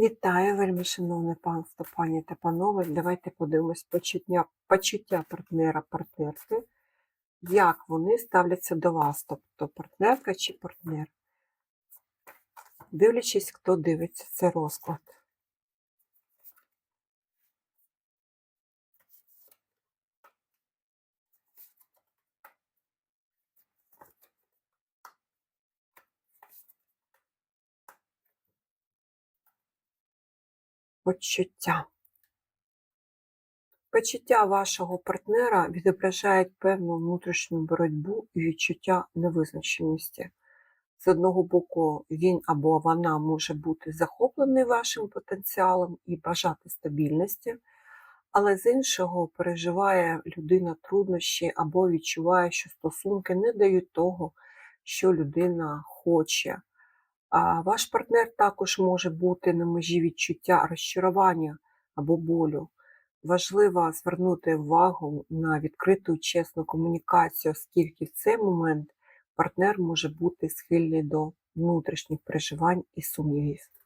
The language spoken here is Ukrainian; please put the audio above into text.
Вітаю, вельми шановне панство, пані та панове. Давайте подивимось почуття, почуття партнера партнерки, як вони ставляться до вас, тобто партнерка чи партнер. Дивлячись, хто дивиться це розклад. Почуття. Почуття вашого партнера відображають певну внутрішню боротьбу і відчуття невизначеності. З одного боку, він або вона може бути захоплений вашим потенціалом і бажати стабільності, але з іншого переживає людина труднощі або відчуває, що стосунки не дають того, що людина хоче. А ваш партнер також може бути на межі відчуття розчарування або болю. Важливо звернути увагу на відкриту чесну комунікацію, оскільки в цей момент партнер може бути схильний до внутрішніх переживань і сумнівів.